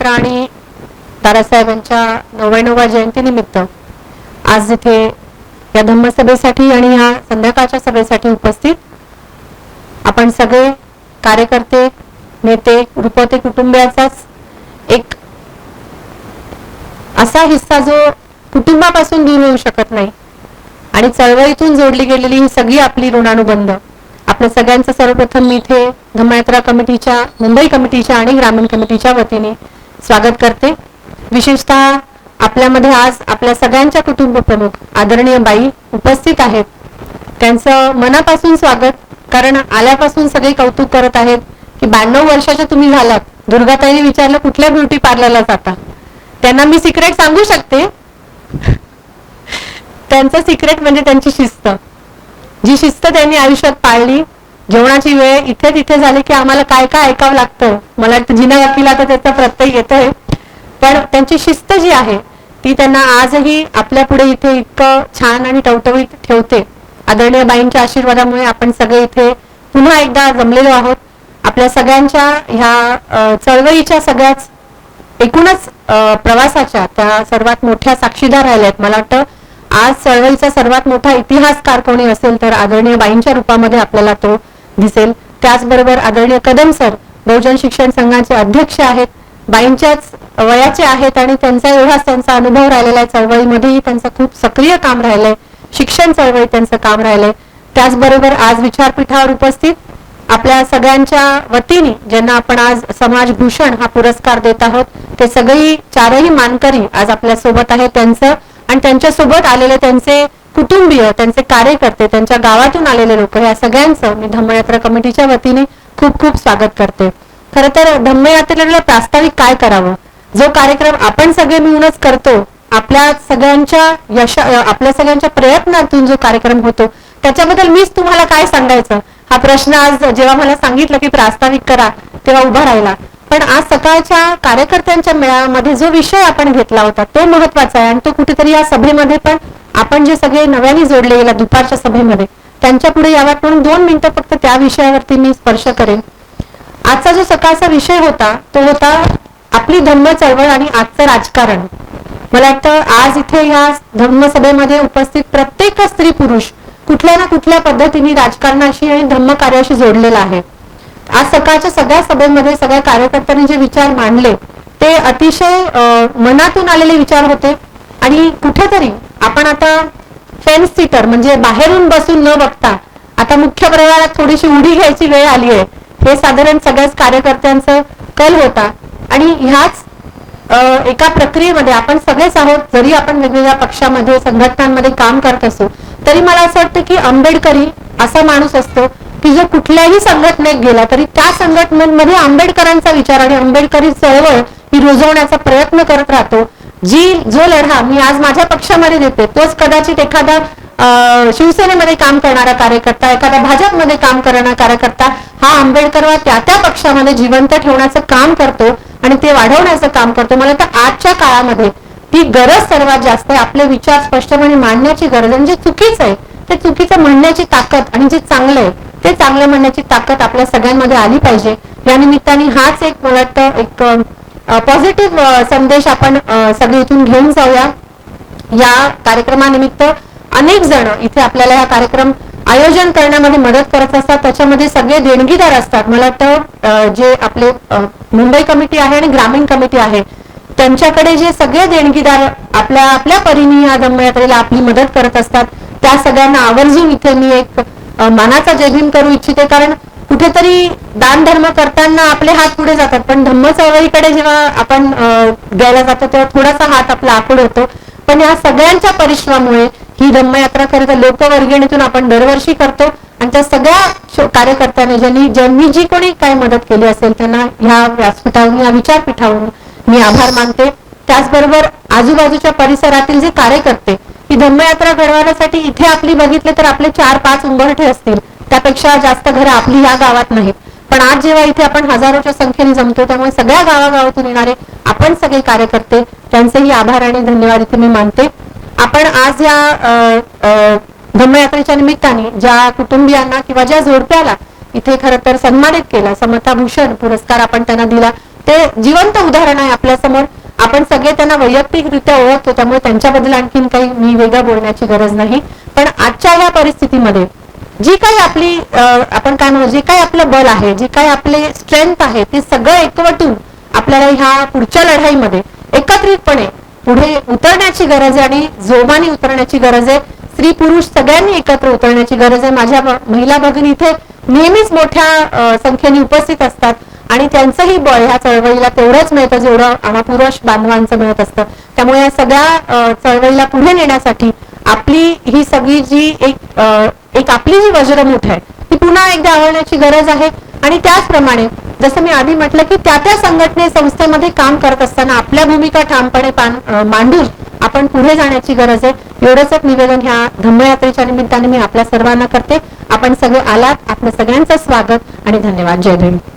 धम्मयात्रा आणि दादासाहेबांच्या नव्याण्णवा जयंतीनिमित्त आज इथे या धम्मसभेसाठी आणि या संध्याकाळच्या सभेसाठी उपस्थित आपण सगळे कार्यकर्ते नेते रुपवते कुटुंबियाचाच एक असा हिस्सा जो कुटुंबापासून दूर होऊ शकत नाही आणि चळवळीतून जोडली गेलेली ही सगळी आपली ऋणानुबंध. आपल्या सगळ्यांचं सर्वप्रथम मी इथे धम्मयात्रा कमिटीच्या मुंबई कमिटीच्या आणि ग्रामीण कमिटीच्या वतीने स्वागत करते. विशेषतः आपल्यामध्ये आज आपल्या सगळ्यांच्या कुटुंब प्रमुख आदरणीय बाई उपस्थित आहेत. त्यांचं मनापासून स्वागत कारण आल्यापासून सगळे कौतुक करत आहेत की ब्याण्णव वर्षाच्या तुम्ही झालात. दुर्गाताईने विचारलं कुठल्या ब्युटी पार्लरला जाता? त्यांना मी सिक्रेट सांगू शकते? त्यांचं सिक्रेट म्हणजे त्यांची शिस्त. जी शिस्त त्यांनी आयुष्यात पाळली जेवणाची वेळ इथे तिथे झाली की आम्हाला काय काय ऐकावं लागतं. मला वाटतं जिना वकिला तर त्याचा प्रत्यय येतोय. पण त्यांची शिस्त जी आहे ती त्यांना आजही आपल्या पुढे इथे इतकं छान आणि टवटवीत ठेवते. आदरणीय बाईंच्या आशीर्वादामुळे आपण सगळे इथे पुन्हा एकदा जमलेलो आहोत. आपल्या सगळ्यांच्या ह्या चळवळीच्या सगळ्याच एकूणच प्रवासाच्या त्या सर्वात मोठ्या साक्षीदार राहिल्या आहेत मला वाटतं आज चळवळीचा सर्वात मोठा इतिहासकार कोणी असेल तर आदरणीय बाईंच्या रूपामध्ये आपल्याला तो दिसेल. त्याचबरोबर आदरणीय कदम सर बहुजन शिक्षण संघाचे अध्यक्ष आहेत बाईंच्याच वयाचे आहेत आणि त्यांचा एवढाच त्यांचा अनुभव राहिलेला आहे. चळवळीमध्येही त्यांचं खूप सक्रिय काम राहिलंय. शिक्षण चळवळीत त्यांचं काम राहिलंय. त्याचबरोबर आज विचारपीठावर उपस्थित आपल्या सगळ्यांच्या वतीने ज्यांना आपण आज समाज भूषण हा पुरस्कार देत आहोत ते सगळी चारही मानकरी आज आपल्यासोबत आहेत. त्यांचं आणि त्यांच्यासोबत आलेले त्यांचे कुटुंबीय त्यांचे कार्यकर्ते त्यांच्या गावातून आलेले लोक या सगळ्यांचं मी धम्मयात्रा कमिटीच्या वतीने खूप खूप स्वागत करते. खर तर धम्मयात्रेला प्रास्ताविक काय करावं? जो कार्यक्रम आपण सगळे मिळूनच करतो आपल्या सगळ्यांच्या यश आपल्या सगळ्यांच्या प्रयत्नातून जो कार्यक्रम होतो त्याच्याबद्दल मीच तुम्हाला काय सांगायचं? हा प्रश्न आज जेव्हा मला सांगितलं की प्रास्ताविक करा तेव्हा उभा राहिला. पण आज सकाळच्या कार्यकर्त्यांच्या मेळाव्यामध्ये जो विषय आपण घेतला होता तो महत्त्वाचा आहे. आणि तो कुठेतरी या सभेमध्ये पण आपण जे सगळे नव्याने जोडले गेला दुपारच्या सभेमध्ये त्यांच्या पुढे याव्यात म्हणून दोन मिनिटं फक्त त्या विषयावरती मी स्पर्श करेन. आजचा जो सकाळचा विषय होता तो होता आपली धम्म चळवळ आणि आजचं राजकारण. मला वाटतं आज इथे या धम्मसभेमध्ये उपस्थित प्रत्येक स्त्री पुरुष कुठल्या ना कुठल्या पद्धतीने राजकारणाशी आणि धम्म कार्याशी जोडलेला आहे. आज सकाळच्या सगळ्या सभेमध्ये सगळ्या कार्यकर्त्यांनी जे विचार मांडले ते अतिशय मनातून आलेले विचार होते आणि कुठेतरी आपण आता फेन्स सीटर म्हणजे बाहेरून बसून न बघता आता मुख्य प्रवाहात थोडीशी उडी घ्यायची वेळ आली आहे. हे साधारण सगळ्याच कार्यकर्त्यांचं कल होता. आणि ह्याच एका प्रक्रियेमध्ये आपण सगळेच आहोत जरी आपण वेगवेगळ्या पक्षामध्ये संघटनांमध्ये काम करत असू तरी मला असं वाटतं की आंबेडकरी असा माणूस असतो की जो कुठल्याही संघटनेत गेला तरी त्या संघटनेमध्ये आंबेडकरांचा विचार आणि आंबेडकरी चळवळ ही रुजवण्याचा प्रयत्न करत राहतो. जी जो लढा मी आज माझ्या पक्षामध्ये देते तोच कदाचित एखादा शिवसेनेमध्ये काम करणारा कार्यकर्ता एखादा भाजपमध्ये काम करणारा कार्यकर्ता हा आंबेडकर वा त्या त्या पक्षामध्ये जिवंत ठेवण्याचं काम करतो आणि ते वाढवण्याचं काम करतो. मला तर आजच्या काळामध्ये ती गरज सर्वात जास्त आहे. आपले विचार स्पष्टपणे मांडण्याची गरज आणि जे म्हणजे चुकीचं आहे. ते चुकीचं म्हणण्याची ताकद आणि जे चांगलं आहे ते चांगलं म्हणण्याची ताकद आपल्या सगळ्यांमध्ये आली पाहिजे. या निमित्ताने हाच एक मला वाटतं एक पॉझिटिव्ह संदेश आपण सगळे इथून घेऊन जाऊया. या कार्यक्रमानिमित्त अनेक जण इथे आपल्याला हा कार्यक्रम आयोजन करण्यामध्ये मदत करत असतात. त्याच्यामध्ये सगळे देणगीदार असतात. मला वाटतं जे आपले मुंबई कमिटी आहे आणि ग्रामीण कमिटी आहे त्यांच्याकडे जे सगळे देणगीदार आपल्या आपल्या परीने या धम्मयात्रेला आपली मदत करत असतात त्या सगळ्यांना आवर्जून इथे मी एक मानाचा जयभीम करू इच्छिते. कारण कुठेतरी दान धर्म करताना आपले हात पुढे जातात. पण धम्म चळवळीकडे जेव्हा आपण अ, द्यायला जातो तेव्हा थोडासा हात आपला आखूड होतो. पण या सगळ्यांच्या परिश्रमामुळे ही धम्मयात्रा खरं तर लोकवर्गिणीतून आपण दरवर्षी करतो. आणि त्या सगळ्या कार्यकर्त्यांनी ज्यांनी ज्यांनी जी कोणी काय मदत केली असेल त्यांना ह्या व्यासपीठावरून या विचारपीठावरून मी आभार मानते. त्याचबरोबर आजूबाजूच्या परिसरातील जे कार्यकर्ते ही धम्मयात्रा घडवण्यासाठी इथे आपली बघितले तर आपले चार पाच उंबरठे असतील. पेक्षा जास्त घरं आपली या गावात नाहीत. पण आज जेव्हा इथे आपण हजारोच्या संख्येने जमतो त्यामुळे सगळ्या गावागावातून येणारे आपण सगळे कार्यकर्ते त्यांचेही आभार आणि धन्यवाद इथे मी मानते. आपण आज या धम्मयात्रेच्या निमित्ताने ज्या कुटुंबियांना किंवा ज्या जोडप्याला इथे खरं तर सन्मानित केला समता भूषण पुरस्कार आपण त्यांना दिला ते जिवंत उदाहरण आहे आपल्यासमोर आपण सगळे त्यांना वैयक्तिकरित्या ओळखतो त्यामुळे त्यांच्याबद्दल आणखीन काही मी वेगळं बोलण्याची गरज नाही. पण आजच्या या परिस्थितीमध्ये जी काही आपली आपण काय म्हणू जे काही आपलं बल आहे जे काही आपले स्ट्रेंथ आहे ते सगळं एकवटून आपल्याला ह्या पुढच्या लढाईमध्ये एकत्रितपणे पुढे उतरण्याची गरज आहे आणि जोमाने उतरण्याची गरज आहे. स्त्री पुरुष सगळ्यांनी एकत्र उतरण्याची गरज आहे. माझ्या महिला भगिनी इथे नेहमीच मोठ्या संख्येने उपस्थित असतात. आणि त्यांचंही बळ ह्या चळवळीला तेवढंच मिळतं जेवढं आम्हा पुरुष बांधवांचं मिळत असतं. त्यामुळे या सगळ्या चळवळीला पुढे नेण्यासाठी आपली ही सगळी जी एक एक आपली जी वज्रमूठ आहे ती पुन्हा एकदा आवडण्याची गरज आहे. आणि त्याचप्रमाणे जसं मी आधी म्हटलं की त्या त्या संघटने संस्थेमध्ये काम करत असताना आपल्या भूमिका ठामपणे मांडून आपण पुढे जाण्याची गरज आहे. एवढंच एक निवेदन ह्या धम्मयात्रेच्या निमित्ताने मी आपल्या सर्वांना करते. आपण सगळे आलात. आपलं सगळ्यांचं स्वागत आणि धन्यवाद. जय भीम.